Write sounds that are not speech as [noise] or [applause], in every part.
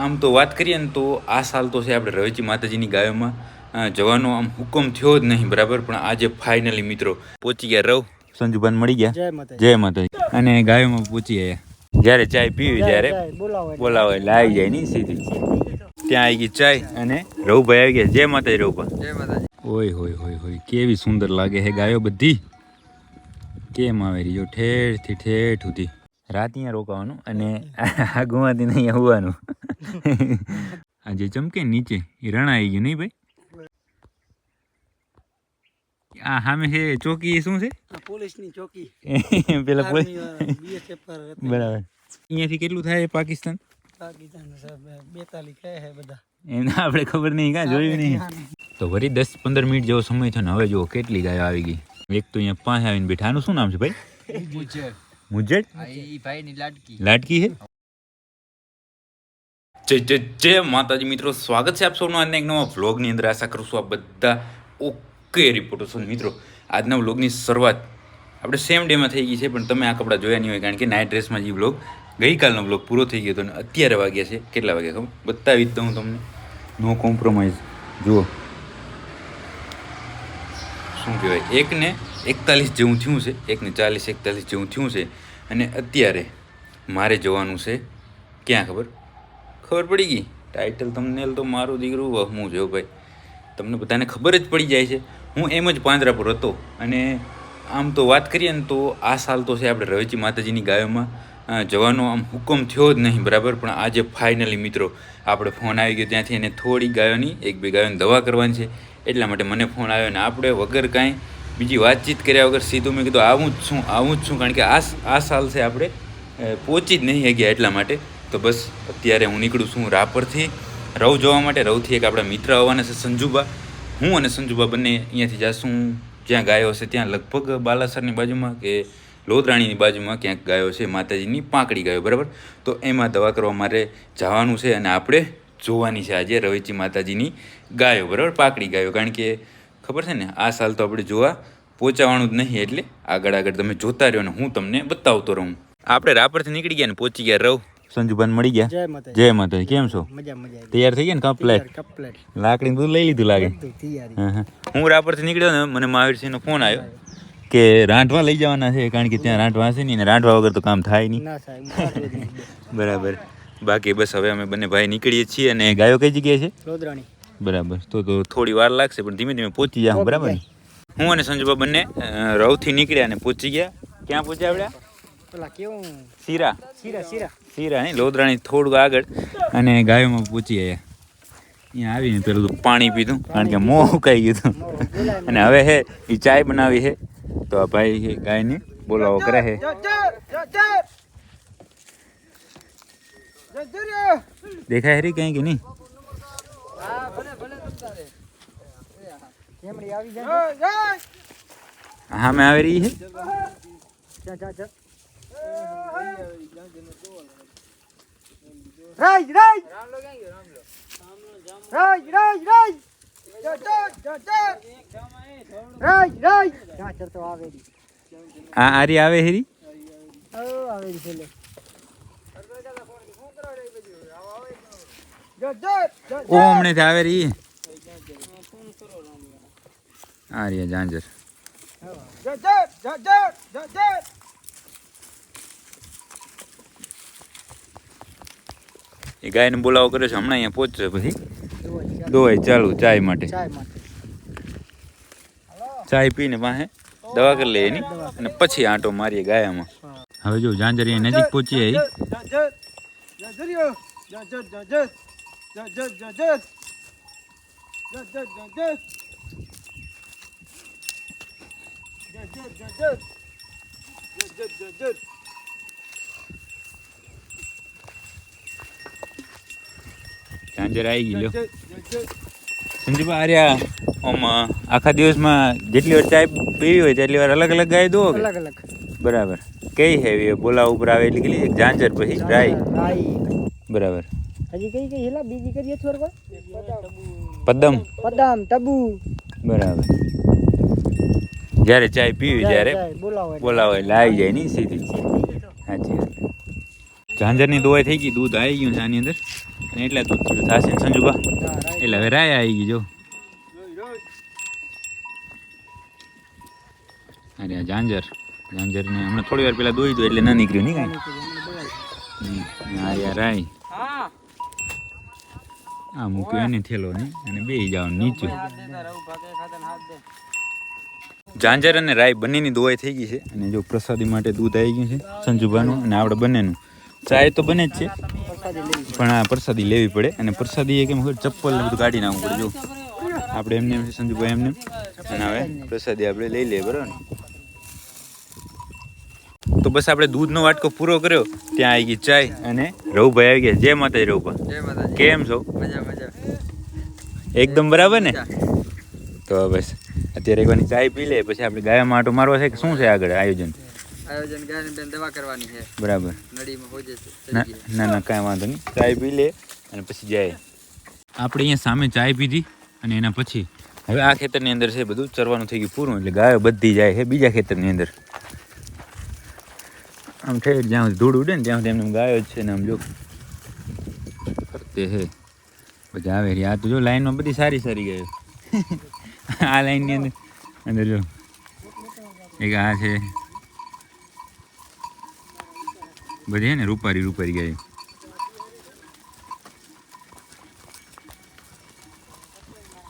આમ તો વાત કરીએ ને તો આ સાલ તો છે આપણે રવેચી માતાજીની ગાયોમાં. જવાનો આમ હુકમ થયો જ નહીં બરાબર? પણ આજે ફાઇનલી મિત્રો પહોંચી ગયા. રવ સંજુબાન મળી ગયા. જય માતાજી. અને ગાયોમાં પહોંચી ગયા. જ્યારે ચાય પીવી ત્યારે બોલાવો એટલે. આવી જાય નહીં સીધી. ત્યાં આવી ગઈ ચાય અને રવભાઈ આવી ગયા. જય માતાજી રવભા. જય માતાજી. ઓય હોય હોય હોય કેવી સુંદર લાગે હે ગાયો બધી. કેમ આવે રહી જો ઠેઠથી ઠેઠ સુધી. રાત અહીંયા રોકાવાનું અને આ આગુમાંથી નહીં આવવાનું [laughs] આ જે ચમકે નીચે? હિરણ આવી ગયું નહીં ભાઈ? આ સામે છે ચોકી શું છે? પોલીસની ચોકી. [laughs] પેલા પોલીસ [laughs] બરાબર. અહીંયાથી કેટલું થાય પાકિસ્તાન? આપણે ખબર નહીં કાં જોયું નહીં. તો વળી દસ પંદર મિનિટ જેવો સમય થયો ને હવે જુઓ કેટલી ગાયો આવી ગઈ. એક તો અહીંયા પાસે આવીને બેઠા. આનું શું નામ છે ભાઈ? મુજ્જડ ભાઈની લાડકી. લાડકી છે? જય જય જય માતાજી મિત્રો. સ્વાગત છે આપ સૌનું આજના એક નવા વ્લોગની અંદર. આશા કરું છું આ બધા ઓકે રિપોર્ટો છો. મિત્રો, આજના વ્લોગની શરૂઆત આપણે સેમ ડેમાં થઈ ગઈ છે, પણ તમે આ કપડાં જોયા નહીં હોય, કારણ કે નાઇટ ડ્રેસમાં જે વ્લોગ ગઈકાલનો વ્લોગ પૂરો થઈ ગયો હતો અને અત્યારે વાગ્યા છે. કેટલા વાગ્યા ખબર? બતાવી જ દઉં તમને. નો કોમ્પ્રોમાઇઝ જુઓ. શું કહેવાય? એકને એકતાલીસ જેવું થયું છે. એકને ચાલીસ એકતાલીસ જેવું થયું છે. અને અત્યારે મારે જવાનું છે ક્યાં ખબર? ખબર પડી ગઈ? ટાઇટલ તમને તો મારું દીકરું વહમું જો ભાઈ. તમને બધાને ખબર જ પડી જાય છે. હું એમ જ પાંદરા પર હતો અને આમ તો વાત કરીએ ને તો આ સાલ તો છે આપણે રવેચી માતાજીની ગાયોમાં. જવાનો આમ હુકમ થયો જ નહીં, બરાબર? પણ આજે ફાઇનલી મિત્રો, આપણે ફોન આવી ગયો ત્યાંથી એને થોડી ગાયોની, એક બે ગાયોની દવા કરવાની છે. એટલા માટે મને ફોન આવ્યો ને આપણે વગર કાંઈ બીજી વાતચીત કર્યા વગર સીધું મેં કીધું, આવું જ છું, આવું જ છું. કારણ કે આ આ સાલ છે આપણે પહોંચી જ નહીં ગયા એટલા માટે. તો બસ, અત્યારે હું નીકળું છું રાપરથી. રવ જોવા માટે, રવથી એક આપણા મિત્ર આવવાના છે સંજુબા. હું અને સંજુબા બંને અહીંયાથી જાશું. જ્યાં ગાયો હશે ત્યાં લગભગ બાલાસરની બાજુમાં કે લોધરાણીની બાજુમાં ક્યાંક ગાયો છે, માતાજીની પાંકડી ગાયો, બરાબર? તો એમાં દવા કરવા મારે જવાનું છે અને આપણે જોવાની છે આજે રવેચી માતાજીની ગાયો, બરાબર? પાકડી ગાયો. કારણ કે ખબર છે ને, આ સાલ તો આપણે જોવા પહોંચાવાનું જ નહીં, એટલે આગળ આગળ તમે જોતા રહ્યો ને હું તમને બતાવતો રહું. આપણે રાપરથી નીકળી ગયા ને પહોંચી ગયા, રવ. સંજુબાન મળી ગયા? જય માતાજી. જય કેમ છો? તૈયાર થઈ ગયા ને કમ્પ્લેટ લાકડી બધું લઈ લીધું લાગે? હા, રાપરથી નીકળ્યો ને મને મહાવીરસિંહનો ફોન આવ્યો કે રાંઠવા લઈ જવાના છે કારણ કે ત્યાં રાંઠવા હશે નહીં રાંઠવા વગર તો કામ થાય નહીં. બરાબર. બાકી બસ હવે અમે બંને ભાઈ નીકળીએ છીએ અને ગાયો કઈ જગ્યાએ છે? બરાબર. તો તો થોડી વાર લાગશે પણ ધીમે ધીમે પહોંચી જાઉં બરાબર હું અને સંજુબા બંને રવથી નીકળ્યા અને પહોંચી ગયા. ક્યાં પહોંચ્યા આપણે પેલા કેવું? શીરા. શીરા શીરા. સીરા નહીં લોદરાણી થોડુંક આગળ અને ગાયોમાં પૂછી આવ્યા અહીંયા આવીને પેલું પાણી પીધું, કારણ કે મોં ઉકાઈ ગયું હતું. અને હવે હે એ ચાય બનાવી હે. તો આ ભાઈ ગાયને બોલાવો કરે હે. દેખાય હરી કઈ કે નહીં? હા મેં આવી રહી છે રાજ રાજ. રાજ રાજ રાજ. જા, જા, જા, જા. રાજ રાજ. જા ચરતો આવેરી આ આરી આવે હેરી? ઓ આવેરી છે લે. જા, જા, જા, ઓ હમણે થી આવે જાંજર જા, જા, જા, જા, જા. એ ગાયને બોલાવો કરે છે હમણાં અહીંયા પહોંચશે પછી જુઓ, ચાલો. દોય ચાલુ ચાય માટે ચાય માટે ચાય પીને પાસે દવા કરી લે એની અને પછી આંટો મારીએ ગાયામાં હવે જો જાંજર અહીંયા નજીક પહોંચી આવી જા, જા, જા, જરીયો. જા, જા, જા, જા. જા, જા, જા, જા. જા, જા, જા, જા. જા, જા, જા, જા. જા, જા, જા, જા. જાંજર આવી ગઈ લ્યો જા, જા, જા. સંજીભા આર્યા આમ આખા દિવસમાં જેટલી વાર ચાય પીવી હોય તેટલી વાર અલગ અલગ ગાય દો કે અલગ અલગ બરાબર કઈ હેવી બોલા ઉપર આવે એટલે કેટલી એક જાંજર પછી રાઈ રાઈ બરાબર હજી કઈ કઈ હેલા બીજી કરી અથવા કોઈ પદમ પદામ ટબુ બરાબર જ્યારે ચાય પીવી ત્યારે જાય, બોલાવો એટલે. બોલાવો એટલે આવી જાય નહીં સીધી સાચી વાત ઝાંઝરની દવાઈ થઈ ગઈ દૂધ આવી ગયું છે આની અંદર અને એટલા દૂધ થયું થશે ને સંજુબા એટલે હવે રાય આવી ગઈ, જો. અરે આ જાંજર ઝાંઝરને હમણાં થોડી વાર પહેલાં દોઈ દો એટલે ના નીકળ્યું નહીં કાંઈ. આ રાય. આ મૂક્યો એને થેલો અને બે જવાનું નીચે. ઝાંઝર અને રાય બંનેની દોવાઈ થઈ ગઈ છે. અને જો પ્રસાદી માટે દૂધ આવી ગયું છે, સંજુભાનું અને આપણે બંનેનું. ચાય તો બને જ છે. પણ આ પ્રસાદી લેવી પડે અને પ્રસાદી એ કેમ ખબર ચપ્પલ ને બધું કાઢી નાખવું પડે જો. આપણે એમને એમ સંજુભાઈ એમને. અને હવે પ્રસાદી આપણે લઈ લઈએ બરાબર ને? તો બસ આપણે દૂધનો વાટકો પૂરો કર્યો ત્યાં આવી ગઈ ચાય અને રઘુભાઈ આવી ગયા. જય માતાજી માતાજી. કેમ છો? એકદમ બરાબર ને? તો બસ અત્યારે એકવાની ચાય પી લે પછી આપણે ગાયા માટો મારવા છે કે શું છે આગળ આયોજન? આયોજન ગાયને બેન દવા કરવાની છે. બરાબર. નડીમાં હોજે ના ના ના કાંઈ વાંધો નહીં. ચાય પી લે અને પછી જાય. આપણે અહીંયા સામે ચાય પીધી અને એના પછી હવે આ ખેતરની અંદર છે બધું ચરવાનું થઈ ગયું પૂરું એટલે ગાયો બધી જાય છે બીજા ખેતરની અંદર. આમ ઠેર જ્યાં સુધી ધૂળ ઉડે ને ત્યાં સુધી એમને ગાયો જ છે ને આમ જો ફરતે હે બધા આવે રે આ તો જો લાઈનમાં બધી સારી સારી ગયો. [laughs] આ લાઈનની અંદર અંદર જો. એક આ છે. બધી ને રૂપારી રૂપારી ગાય.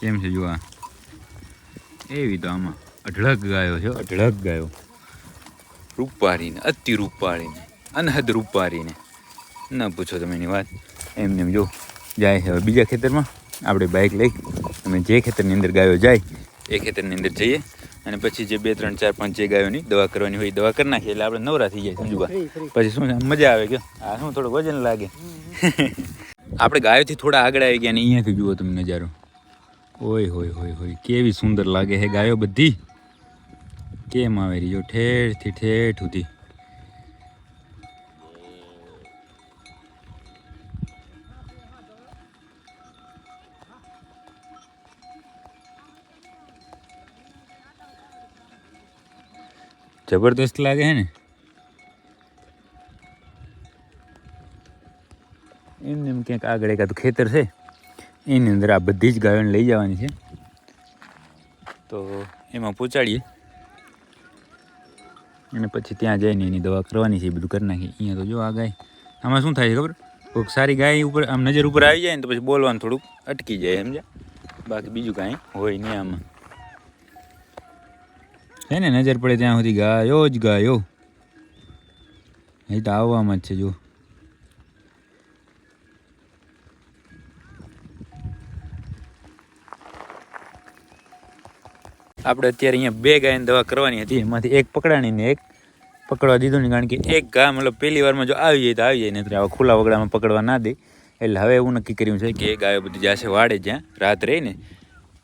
કેમ છે જોવા એવી તો આમાં અઢળક ગાયો છે અઢળક ગાયો. રૂપારીને, અતિ રૂપારીને, અનહદ રૂપારીને. ન પૂછો તમે એની વાત. એમને એમ જો, જાય છે હવે બીજા ખેતરમાં. આપણે બાઇક લઈ તમે જે ખેતરની અંદર ગાયો જાય, એ ખેતરની અંદર જઈએ. અને પછી જે બે ત્રણ ચાર પાંચ જે ગાયોની દવા કરવાની હોય દવા કરી નાખીએ. એટલે આપણે નવરા થઈ જાય સમજુબા પછી શું મજા આવે કે આ શું થોડું વજન લાગે? [laughs] આપણે ગાયોથી થોડા આગળ આવી ગયા ને અહીંયાથી જુઓ તમે નજારો. ઓય હોય હોય હોય. કેવી સુંદર લાગે હે ગાયો બધી. કેમ આવે રહી જો? ઠેઠથી ઠેઠ સુધી. જબરદસ્ત લાગે છે ને? એમને એમ ક્યાંક આગળ એકાદ ખેતર છે. એની અંદર આ બધી જ ગાયોને લઈ જવાની છે. તો એમાં પહોંચાડીએ અને પછી ત્યાં જઈને એની દવા કરવાની છે, એ બધું કરી નાખીએ. અહીંયા તો જો આ ગાય. આમાં શું થાય છે ખબર? કોઈક સારી ગાય ઉપર, આમ નજર ઉપર આવી જાય ને તો પછી બોલવાનું થોડુંક અટકી જાય, સમજ્યા? બાકી બીજું કાંઈ હોય નહીં આમાં. છે ને નજર પડે ત્યાં સુધી ગાયો જ ગાયો. એ તો આવવામાં જ છે જો આપણે અત્યારે અહીંયા બે ગાયની દવા કરવાની હતી. એમાંથી એક પકડાણી ને એક પકડવા દીધું ને કારણ કે એક ગા મતલબ પહેલી વારમાં જો આવી જાય તો આવી જાય નહીં આવા ખુલ્લા વગડામાં પકડવા ના દે. એટલે હવે એવું નક્કી કર્યું છે કે એ ગાયો બધી જશે વાડે જ્યાં રાત રહીને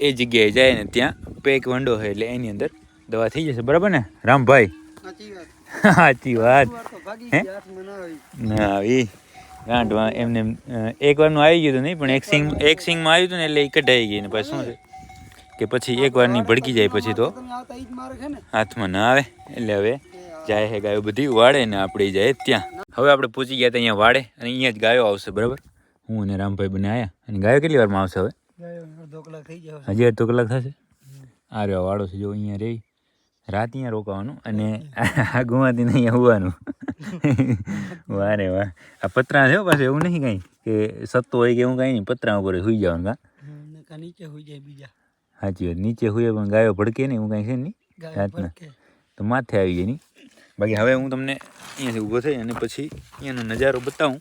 એ જગ્યાએ જાય ને ત્યાં પેક વંડો હોય એટલે એની અંદર દવા થઈ જશે બરાબર ને? રામભાઈ. સાચી વાત. હે? ના આવી ના ગાંઠવા એમને એક વારનું આવી ગયું હતું નહીં પણ એક સિંગ એક સિંગમાં આવ્યું હતું ને એટલે એ કઢાઈ ગઈ ને પછી શું છે કે પછી એક વારની ભડકી જાય પછી તો હાથમાં ના. આવે એટલે હવે જાય હે ગાયો બધી વાડે ને આપણે જાય ત્યાં. હવે આપણે પહોંચી ગયા હતા અહીંયા વાડે અને અહીંયા જ ગાયો આવશે બરાબર? હું અને રામભાઈ બને આવ્યા અને ગાયો કેટલી વારમાં આવશે હવે? હજી અડધો કલાક થશે? આ રહ્યો વાડો છે જો અહીંયા રહી. રાત અહીંયા રોકાવાનું અને આ ગુમાતી નહીં હોવાનું. વારે વાહ. આ પતરા છે પાછું એવું નહીં કાંઈ કે સત્તો હોય કે એવું કાંઈ નહીં પતરા ઉપર સુઈ જવાનું કા? નીચે હોઈ જાય બીજા. સાચી વાત નીચે હુએ પણ ગાયો ભડકે નહીં એવું કાંઈ છે નહીં? રાતના તો માથે આવી જાય નહીં. બાકી હવે હું તમને અહીંયાથી ઊભો થઈ અને પછી અહીંયાનો નજારો બતાવું.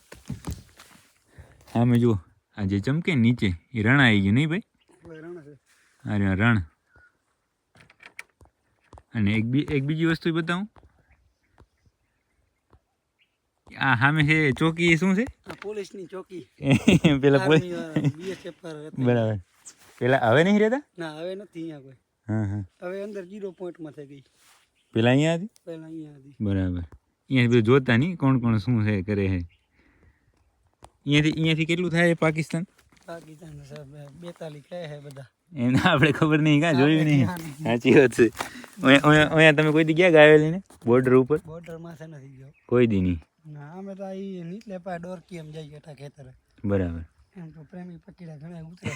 હા મેં જુઓ આ જે ચમકે નીચે એ રણ આવી ગયું નહીં ભાઈ? અરે રણ. અને એક બી એક બીજી વસ્તુ બતાવું આ સામે છે ચોકી એ શું છે આ પોલીસની ચોકી પેલા પોલીસ આર્મી વાળા, BSF વાળા હતા. બરાબર પેલા હવે નહીં રહેતા ના હવે નથી અહીંયા કોઈ હા હા હવે અંદર જીરો પોઈન્ટમાં થઈ ગઈ પેલા અહીંયા હતી પહેલા અહીંયા હતી બરાબર અહીંયા બધું જોતા નહીં કોણ કોણ શું છે કરે છે અહીંયાથી અહીંયાથી કેટલું થાય છે પાકિસ્તાન પાકિસ્તાન સાહેબ બેતાલીસ કહે છે બધા એને આપણે ખબર નહીં કાં જોયું નહીં આપણે સાચી વાત છે અહીંયા- તમે કોઈ દી ગયા ગાયો લઈને? બોર્ડર ઉપર? બોર્ડર માથે નથી ગયો. કોઈ દી નહીં? ના અમે તો અહીં નીચલે પા ડોરકી એમ જઈ ગયા ખેતરે. બરાબર. એમ તો પ્રેમી પકીડા ઘણા ઉતરે.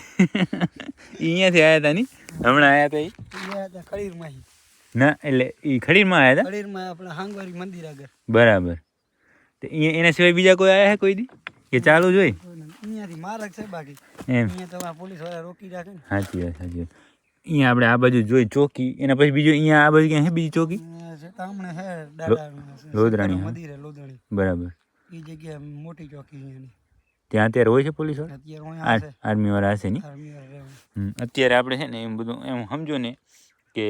અહીંયાથી આવ્યા હતા ની હમણાં આયા હતા ઈ? આયા હતા ખડીરમાં. ના એટલે ઈ ખડીરમાં આવ્યા હતા ખડીરમાં આપણા હાંગવારી મંદિર આગળ. બરાબર. તો એના સિવાય બીજા કોઈ આયા હે કોઈ દી? કે ચાલુ જોઈ હોય? અહીંયાથી મારક છે બાકી. એમ. અહીંયા તમારા પોલીસવાળા રોકી રાખે ને. સાચી વાત સાચી વાત. અહીંયા આપણે આ બાજુ જોઈ ચોકી એના પછી બીજું અહીંયા આ બાજુ ક્યાં બીજી ચોકી? છે બરાબર. એ જગ્યા મોટી ચોકી ત્યાં અત્યારે હોય છે પોલીસવાળા? છે. આર્મી વાળા હશે. હમ, અત્યારે આપણે છે ને એમ બધું એમ સમજો ને કે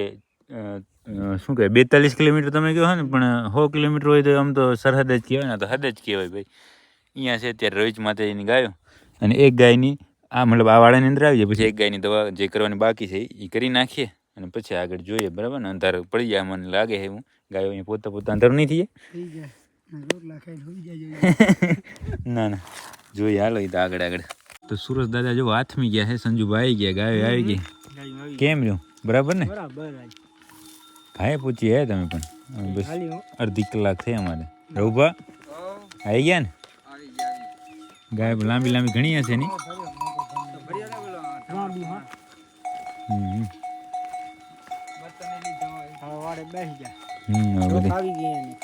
શું કહેવાય બેતાલીસ કિલોમીટર તમે કહો ને પણ સો કિલોમીટર હોય તો આમ તો સરહદ જ કહેવાય ને તો હદ જ કહેવાય ભાઈ. અહીંયા છે અત્યારે રવિચ માતાજીની ગાયો અને એક ગાયની આ મતલબ આ વાળાની અંદર આવી જાય પછી એક ગાયની દવા જે કરવાની બાકી છે એ કરી નાખીએ અને પછી આગળ જોઈએ બરાબર ને? અંધાર પડી જાય મને લાગે છે હું ગાયો અહીંયા પોતા પોતા અંધાર નહીં થઈ થઈ જાય. રોટલા ખાઈને હોઈ જાય જાય [laughs] ના ના. જોઈએ હાલો એ તો આગળ આગળ. તો સુરજ દાદા જો હાથમી ગયા છે સંજુભાઈ આવી ગયા ગાયો આવી ગઈ. કેમ રહ્યું? બરાબર ને? બરાબર ભાઈ પૂછી હે તમે પણ. બસ અડધી કલાક થઈ અમારે. રઘુભા આવી ગયા ને? ગાય. લાંબી લાંબી ઘણી હશે ની?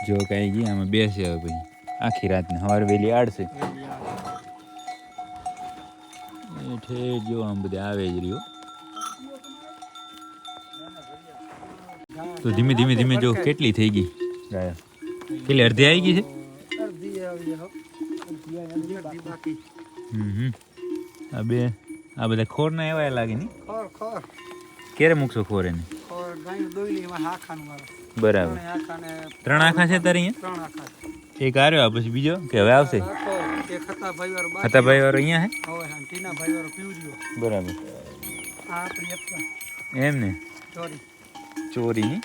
જો કઈ ગયા આમાં બેસે હવે પછી. આખી રાતને. સવારે વહેલી આડશે. એ જો આમ બધે આવે જ રહ્યો. તો ધીમે ધીમે ધીમે જો કેટલી થઈ ગઈ. કેટલી અડધી આવી ગઈ છે? હમ. આ બે આ બધા ખોરના એવા લાગે ની? ખોર ખોર. ક્યારે મૂકશો ખોર એને? બરાબર. ત્રણ આખા છે તારે અહીંયા? ત્રણ આખા એક આવ્યો પછી બીજો? કે હવે આવશે? હતા ભાઈ વાળો અહીંયા હે? બરાબર. એમ ને? ચોરી.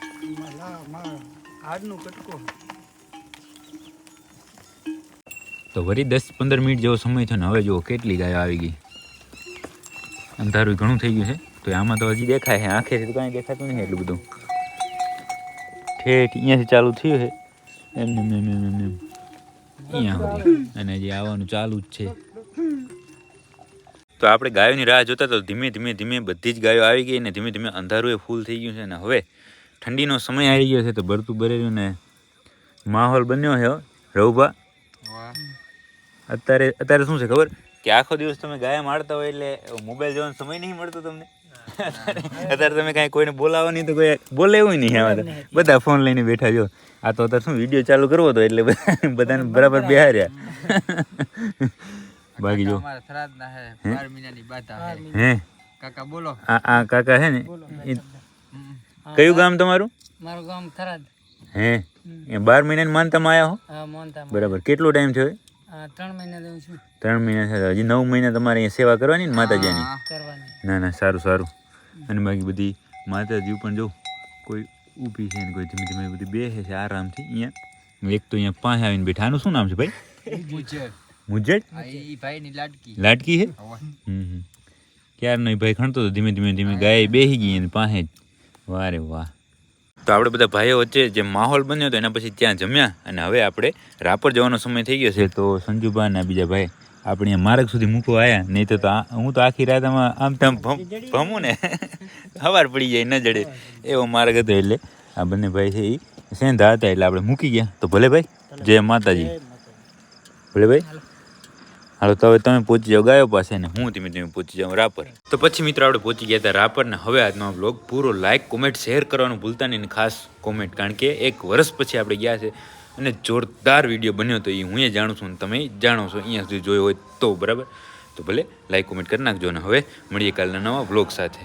તો વળી દસ પંદર મિનિટ જેવો સમય થયો ને હવે જુઓ કેટલી ગાયો આવી ગઈ. અંધારું ઘણું થઈ ગયું છે. તો આમાં તો હજી દેખાય છે. આંખેથી તો કાંઈ દેખાતું નહીં એટલું બધું. ઠેઠ અહીંયાથી ચાલુ થયું છે. એમ એમ એમ એમ એમ અહીંયા સુધી. અને હજી આવવાનું ચાલુ જ છે. તો આપણે ગાયોની રાહ જોતા તો ધીમે ધીમે ધીમે બધી જ ગાયો આવી ગઈ ને ધીમે ધીમે અંધારું એ ફૂલ થઈ ગયું છે. ને હવે ઠંડીનો સમય આવી ગયો છે તો ભરતું ભરેલું ને માહોલ બન્યો છે હો, રઘુભા અત્યારે અત્યારે શું છે ખબર? કે આખો દિવસ તમે ગાયા મારતા હોય એટલે મોબાઈલ જોવાનો સમય નહીં મળતો તમને. અત્યારે તમે કાંઈ કોઈને બોલાવો નહીં તો કોઈ બોલે એવું નહીં અમારે બધા ફોન લઈને બેઠા જો. આ તો અત્યારે શું વીડિયો ચાલુ કરવો હતો એટલે બધાને બરાબર બેહાર્યા. [laughs] બાકી જો. હે. કાકા બોલો. આ આ કાકા હે ને કયું ગામ તમારું? મારું ગામ થરાદ. હે? એ બાર મહિનાની માનતામાં આવ્યા હો? બરાબર. કેટલો ટાઈમ થયો ત્રણ મહિના ત્રણ મહિના થયા. હજી નવ મહિના તમારે અહીંયા સેવા કરવાની ને માતાજીની? ના ના સારું સારું. અને બાકી બધી માતાજી પણ જો કોઈ ઊભી છે ને કોઈ ધીમે ધીમે બધી બેસે છે આરામથી. અહીંયા એક તો અહીંયા પાસે આવીને બેઠા. આનું શું નામ છે ભાઈ? મુજેડ લાટકી છે? ક્યારનો ભાઈ ખણતો હતો ધીમે ધીમે ધીમે ગાય બેસી ગઈ અને પાસે જ. વાહ વાહ. તો આપણે બધા ભાઈઓ વચ્ચે જે માહોલ બન્યો હતો એના પછી ત્યાં જમ્યા અને હવે આપણે રાપર જવાનો સમય થઈ ગયો છે. તો સંજુભા અને બીજા ભાઈ આપણે માર્ગ સુધી મૂકવા આવ્યા નહીં તો હું તો આખી રાત આમાં આમ તેમ ભમું ને? હવાર પડી જાય ન જડે. એવો માર્ગ હતો એટલે આ બંને ભાઈ છે એ સેંધા હતા એટલે આપણે મૂકી ગયા. તો ભલે ભાઈ જય માતાજી. ભલે ભાઈ. હાલો. તો હવે તમે પહોંચી જાઓ ગાયો પાસે ને હું ધીમે ધીમે પહોંચી જાઉં રાપર. તો પછી મિત્રો આપણે પહોંચી ગયા હતા રાપર ને હવે આજનો બ્લોગ પૂરો લાઇક કોમેન્ટ શેર કરવાનું ભૂલતા નહીં ખાસ કોમેન્ટ કારણ કે એક વર્ષ પછી આપણે ગયા છે. અને જોરદાર વીડિયો બન્યો તો એ હું એ જાણું છું અને તમે જાણો છો, અહીંયા સુધી જોયો હોય તો બરાબર. તો ભલે લાઈક કોમેન્ટ કરી નાખજો અને હવે મળીએ કાલના નવા બ્લોગ સાથે.